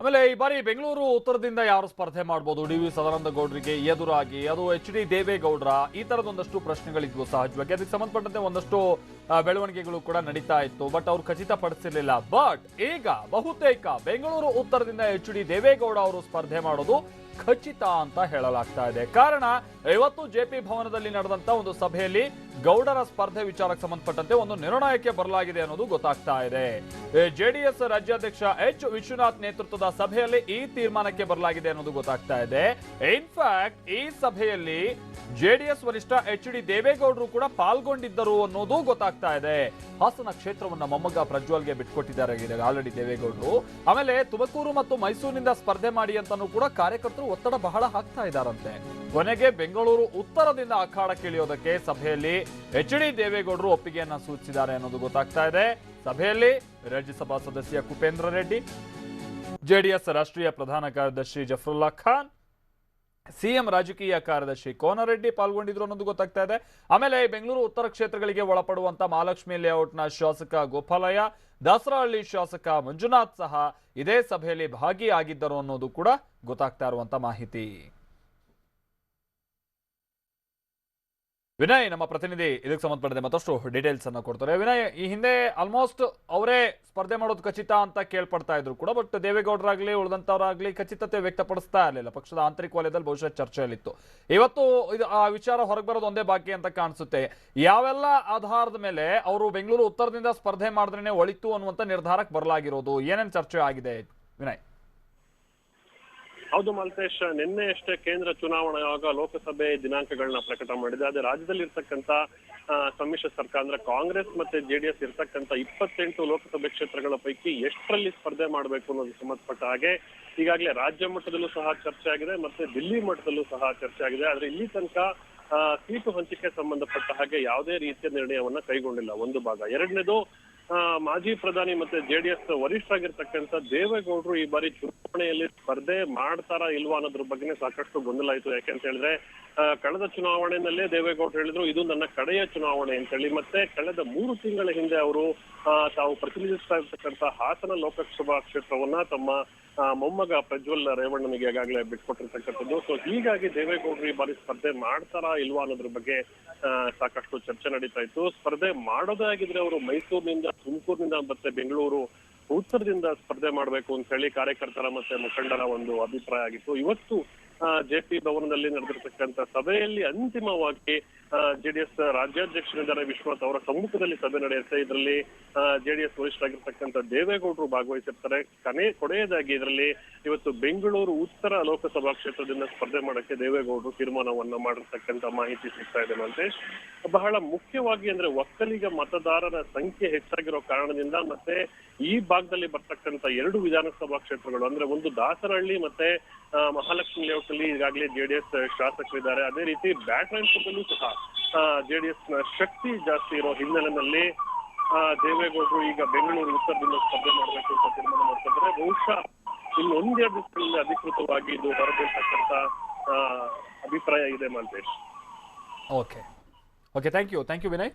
ಆಮೇಲೆ ಈ ಬಾರಿ ಬೆಂಗಳೂರು ಉತ್ತರದಿಂದ ಯಾರು ಸ್ಪರ್ಧೆ ಮಾಡ್ಬೋದು? ಡಿ ವಿ ಸದಾನಂದ ಗೌಡರಿಗೆ ಎದುರಾಗಿ, ಅದು ಎಚ್ ಡಿ ದೇವೇಗೌಡರ, ಈ ತರದೊಂದಷ್ಟು ಪ್ರಶ್ನೆಗಳಿದ್ವು ಸಹಜವಾಗಿ. ಅದಕ್ಕೆ ಸಂಬಂಧಪಟ್ಟಂತೆ ಒಂದಷ್ಟು ಬೆಳವಣಿಗೆಗಳು ಕೂಡ ನಡೀತಾ ಇತ್ತು, ಬಟ್ ಅವ್ರು ಖಚಿತಪಡಿಸಿರ್ಲಿಲ್ಲ. ಬಟ್ ಈಗ ಬಹುತೇಕ ಬೆಂಗಳೂರು ಉತ್ತರದಿಂದ ಎಚ್ ಡಿ ದೇವೇಗೌಡ ಅವರು ಸ್ಪರ್ಧೆ ಮಾಡೋದು ಖಚಿತ ಅಂತ ಹೇಳಲಾಗ್ತಾ ಇದೆ. ಕಾರಣ, ಇವತ್ತು ಜೆಪಿ ಭವನದಲ್ಲಿ ನಡೆದಂತ ಒಂದು ಸಭೆಯಲ್ಲಿ ಗೌಡರ ಸ್ಪರ್ಧೆ ವಿಚಾರಕ್ಕೆ ಸಂಬಂಧಪಟ್ಟಂತೆ ಒಂದು ನಿರ್ಣಯಕ್ಕೆ ಬರಲಾಗಿದೆ ಅನ್ನೋದು ಗೊತ್ತಾಗ್ತಾ ಇದೆ. ಜೆಡಿಎಸ್ ರಾಜ್ಯಾಧ್ಯಕ್ಷ ಎಚ್ ವಿಶ್ವನಾಥ್ ನೇತೃತ್ವದ ಸಭೆಯಲ್ಲಿ ಈ ತೀರ್ಮಾನಕ್ಕೆ ಬರಲಾಗಿದೆ ಅನ್ನೋದು ಗೊತ್ತಾಗ್ತಾ ಇದೆ. ಇನ್ಫ್ಯಾಕ್ಟ್ ಈ ಸಭೆಯಲ್ಲಿ ಜೆಡಿಎಸ್ ವರಿಷ್ಠ ಎಚ್ ಡಿ ದೇವೇಗೌಡರು ಕೂಡ ಪಾಲ್ಗೊಂಡಿದ್ದರು ಅನ್ನೋದು ಗೊತ್ತಾಗ್ತಾ ಇದೆ. ಹಾಸನ ಕ್ಷೇತ್ರವನ್ನ ಮೊಮ್ಮಗ ಪ್ರಜ್ವಲ್ಗೆ ಬಿಟ್ಕೊಟ್ಟಿದ್ದಾರೆ ಆಲ್ರೆಡಿ ದೇವೇಗೌಡರು. ಆಮೇಲೆ ತುಮಕೂರು ಮತ್ತು ಮೈಸೂರಿನಿಂದ ಸ್ಪರ್ಧೆ ಮಾಡಿ ಅಂತಾನೂ ಕೂಡ ಕಾರ್ಯಕರ್ತರು ಒತ್ತಡ ಬಹಳ ಹಾಕ್ತಾ ಇದ್ದಾರಂತೆ. ಕೊನೆಗೆ ಬೆಂಗಳೂರು ಉತ್ತರದಿಂದ ಅಖಾಡಕ್ಕಿಳಿಯೋದಕ್ಕೆ ಸಭೆಯಲ್ಲಿ ಎಚ್ ಡಿ ದೇವೇಗೌಡರು ಒಪ್ಪಿಗೆಯನ್ನ ಸೂಚಿಸಿದ್ದಾರೆ ಅನ್ನೋದು ಗೊತ್ತಾಗ್ತಾ ಇದೆ. ಸಭೆಯಲ್ಲಿ ರಾಜ್ಯಸಭಾ ಸದಸ್ಯ ಕುಪೇಂದ್ರ ರೆಡ್ಡಿ, ಜೆಡಿಎಸ್ ರಾಷ್ಟ್ರೀಯ ಪ್ರಧಾನ ಕಾರ್ಯದರ್ಶಿ ಜಫರುಲ್ಲಾ ಖಾನ್ ಸಿಎಂ ರಾಜಕೀಯ ಕಾರ್ಯದರ್ಶಿ ಕೋನರೆಡ್ಡಿ ಪಾಲ್ಗೊಂಡಿದ್ರು ಅನ್ನೋದು ಗೊತ್ತಾಗ್ತಾ ಇದೆ. ಆಮೇಲೆ ಬೆಂಗಳೂರು ಉತ್ತರ ಕ್ಷೇತ್ರಗಳಿಗೆ ಒಳಪಡುವಂತ ಮಹಾಲಕ್ಷ್ಮಿ ಲೇಔಟ್ನ ಶಾಸಕ ಗೋಪಾಲಯ್ಯ, ದಾಸರಹಳ್ಳಿ ಶಾಸಕ ಮಂಜುನಾಥ್ ಸಹ ಇದೇ ಸಭೆಯಲ್ಲಿ ಭಾಗಿಯಾಗಿದ್ದರು ಅನ್ನೋದು ಕೂಡ ಗೊತ್ತಾಗ್ತಾ ಇರುವಂತ ಮಾಹಿತಿ. ವಿನಯ್, ನಮ್ಮ ಪ್ರತಿನಿಧಿ, ಇದಕ್ಕೆ ಸಂಬಂಧಪಟ್ಟಂತೆ ಮತ್ತಷ್ಟು ಡೀಟೇಲ್ಸ್ ಅನ್ನ ಕೊಡ್ತಾರೆ. ವಿನಯ್, ಈ ಹಿಂದೆ ಆಲ್ಮೋಸ್ಟ್ ಅವರೇ ಸ್ಪರ್ಧೆ ಮಾಡೋದು ಖಚಿತ ಅಂತ ಕೇಳ್ಪಡ್ತಾ ಇದ್ರು ಕೂಡ ಬಟ್ ದೇವೇಗೌಡರಾಗ್ಲಿ, ಉಳಿದಂತವರಾಗ್ಲಿ ಖಚಿತತೆ ವ್ಯಕ್ತಪಡಿಸ್ತಾ ಇರಲಿಲ್ಲ. ಪಕ್ಷದ ಆಂತರಿಕ ವಲಯದಲ್ಲಿ ಬಹುಶಃ ಚರ್ಚೆಯಲ್ಲಿತ್ತು. ಇವತ್ತು ಇದು ಆ ವಿಚಾರ ಹೊರಗೆ ಬರೋದು ಒಂದೇ ಬಾಕಿ ಅಂತ ಕಾಣಿಸುತ್ತೆ. ಯಾವೆಲ್ಲ ಆಧಾರದ ಮೇಲೆ ಅವರು ಬೆಂಗಳೂರು ಉತ್ತರದಿಂದ ಸ್ಪರ್ಧೆ ಮಾಡಿದ್ರೇನೆ ಒಳಿತು ಅನ್ನುವಂತ ನಿರ್ಧಾರಕ್ಕೆ ಬರಲಾಗಿರೋದು? ಏನೇನು ಚರ್ಚೆ ಆಗಿದೆ, ವಿನಯ್? ಹೌದು ಮಲ್ತೇಶ್, ನಿನ್ನೆ ಅಷ್ಟೇ ಕೇಂದ್ರ ಚುನಾವಣಾ ಆಯೋಗ ಲೋಕಸಭೆ ದಿನಾಂಕಗಳನ್ನ ಪ್ರಕಟ ಮಾಡಿದೆ. ಅದೇ ರಾಜ್ಯದಲ್ಲಿ ಇರ್ತಕ್ಕಂತ ಸಮ್ಮಿಶ್ರ ಸರ್ಕಾರ ಅಂದ್ರೆ ಕಾಂಗ್ರೆಸ್ ಮತ್ತೆ ಜೆಡಿಎಸ್ ಇರ್ತಕ್ಕಂತ ಇಪ್ಪತ್ತೆಂಟು ಲೋಕಸಭೆ ಕ್ಷೇತ್ರಗಳ ಪೈಕಿ ಎಷ್ಟರಲ್ಲಿ ಸ್ಪರ್ಧೆ ಮಾಡಬೇಕು ಅನ್ನೋದು ಸಂಬಂಧಪಟ್ಟ ಹಾಗೆ ಈಗಾಗಲೇ ರಾಜ್ಯ ಮಟ್ಟದಲ್ಲೂ ಸಹ ಚರ್ಚೆ ಆಗಿದೆ ಮತ್ತೆ ದಿಲ್ಲಿ ಮಟ್ಟದಲ್ಲೂ ಸಹ ಚರ್ಚೆ ಆಗಿದೆ. ಆದ್ರೆ ಇಲ್ಲಿ ತನಕ ಸೀಟು ಹಂಚಿಕೆ ಸಂಬಂಧಪಟ್ಟ ಹಾಗೆ ಯಾವುದೇ ರೀತಿಯ ನಿರ್ಣಯವನ್ನ ಕೈಗೊಂಡಿಲ್ಲ. ಒಂದು ಭಾಗ. ಎರಡನೇದು ಮಾಜಿ ಪ್ರಧಾನಿ ಮತ್ತೆ ಜೆಡಿಎಸ್ ವರಿಷ್ಠರಾಗಿರ್ತಕ್ಕಂಥ ದೇವೇಗೌಡರು ಈ ಬಾರಿ ಚುನಾವಣೆಯಲ್ಲಿ ಸ್ಪರ್ಧೆ ಮಾಡ್ತಾರಾ ಇಲ್ವಾ ಅನ್ನೋದ್ರ ಬಗ್ಗೆನೇ ಸಾಕಷ್ಟು ಗೊಂದಲ ಆಯ್ತು ಯಾಕೆಂತ ಹೇಳಿದ್ರೆ ಕಳೆದ ಚುನಾವಣೆಯಲ್ಲೇ ದೇವೇಗೌಡರು ಹೇಳಿದ್ರು, ಇದು ನನ್ನ ಕಡೆಯ ಚುನಾವಣೆ ಅಂತ ಹೇಳಿ ಮತ್ತೆ ಕಳೆದ ಮೂರು ತಿಂಗಳ ಹಿಂದೆ ಅವರು ತಾವು ಪ್ರತಿನಿಧಿಸ್ತಾ ಇರ್ತಕ್ಕಂಥ ಹಾಸನ ಲೋಕಸಭಾ ಕ್ಷೇತ್ರವನ್ನ ತಮ್ಮ ಮೊಮ್ಮಗ ಪ್ರಜ್ವಲ್ ರೇವಣ್ಣನಿಗೆ ಈಗಾಗಲೇ ಬಿಟ್ಕೊಟ್ಟಿರ್ತಕ್ಕಂಥದ್ದು. ಸೊ ಹೀಗಾಗಿ ದೇವೇಗೌಡರು ಈ ಬಾರಿ ಸ್ಪರ್ಧೆ ಮಾಡ್ತಾರಾ ಇಲ್ವಾ ಅನ್ನೋದ್ರ ಬಗ್ಗೆ ಸಾಕಷ್ಟು ಚರ್ಚೆ ನಡೀತಾ ಇತ್ತು. ಸ್ಪರ್ಧೆ ಮಾಡೋದೇ ಆಗಿದ್ರೆ ಅವರು ಮೈಸೂರಿನಿಂದ, ತುಮಕೂರಿನಿಂದ ಮತ್ತೆ ಬೆಂಗಳೂರು ಉತ್ತರದಿಂದ ಸ್ಪರ್ಧೆ ಮಾಡಬೇಕು ಅಂತ ಹೇಳಿ ಕಾರ್ಯಕರ್ತರ ಮತ್ತೆ ಮುಖಂಡರ ಒಂದು ಅಭಿಪ್ರಾಯ ಆಗಿತ್ತು. ಇವತ್ತು ಜೆ ಪಿ ಭವನದಲ್ಲಿ ನಡೆದಿರ್ತಕ್ಕಂಥ ಸಭೆಯಲ್ಲಿ ಅಂತಿಮವಾಗಿ ಜೆಡಿಎಸ್ ರಾಜ್ಯಾಧ್ಯಕ್ಷರಿದ್ದಾರೆ ವಿಶ್ವನಾಥ್ ಅವರ ಸಮ್ಮುಖದಲ್ಲಿ ಸಭೆ ನಡೆಯುತ್ತೆ. ಇದರಲ್ಲಿ ಜೆಡಿಎಸ್ ವರಿಷ್ಠರಾಗಿರ್ತಕ್ಕಂಥ ದೇವೇಗೌಡರು ಭಾಗವಹಿಸಿರ್ತಾರೆ. ಕನೆ, ಕೊನೆಯದಾಗಿ ಇದರಲ್ಲಿ ಇವತ್ತು ಬೆಂಗಳೂರು ಉತ್ತರ ಲೋಕಸಭಾ ಕ್ಷೇತ್ರದಿಂದ ಸ್ಪರ್ಧೆ ಮಾಡಕ್ಕೆ ದೇವೇಗೌಡರು ತೀರ್ಮಾನವನ್ನ ಮಾಡಿರ್ತಕ್ಕಂಥ ಮಾಹಿತಿ ಸಿಗ್ತಾ ಇದೆ ಮಂತೇಶ್ ಬಹಳ ಮುಖ್ಯವಾಗಿ ಅಂದ್ರೆ ಒಕ್ಕಲಿಗ ಮತದಾರರ ಸಂಖ್ಯೆ ಹೆಚ್ಚಾಗಿರೋ ಕಾರಣದಿಂದ ಮತ್ತೆ ಈ ಭಾಗದಲ್ಲಿ ಬರ್ತಕ್ಕಂಥ ಎರಡು ವಿಧಾನಸಭಾ ಕ್ಷೇತ್ರಗಳು, ಅಂದ್ರೆ ಒಂದು ದಾಸರಹಳ್ಳಿ ಮತ್ತೆ ಮಹಾಲಕ್ಷ್ಮಿ ಲೇಔಟ್ ಅಲ್ಲಿ ಈಗಾಗಲೇ ಜೆಡಿಎಸ್ ಶಾಸಕರಿದ್ದಾರೆ. ಅದೇ ರೀತಿ ಬ್ಯಾಟ್ರಾಯನ್ಪುರದಲ್ಲೂ ಸಹ ಜೆಡಿಎಸ್ನ ಶಕ್ತಿ ಜಾಸ್ತಿ ಇರೋ ಹಿನ್ನೆಲೆಯಲ್ಲಿ ದೇವೇಗೌಡರು ಈಗ ಬೆಂಗಳೂರು ಉತ್ತರದಿಂದ ಸ್ಪರ್ಧೆ ಮಾಡಬೇಕು ಅಂತ ತೀರ್ಮಾನ ಮಾಡ್ತಿದ್ದಾರೆ. ಬಹುಶಃ ಇನ್ನು ಒಂದೆರಡು ದಿವಸಗಳಲ್ಲಿ ಅಧಿಕೃತವಾಗಿ ಇದು ಹೊರಬೀಳ್ತಕ್ಕಂಥ ಅಭಿಪ್ರಾಯ ಇದೆ Maltesh okay okay thank you thank you Vinay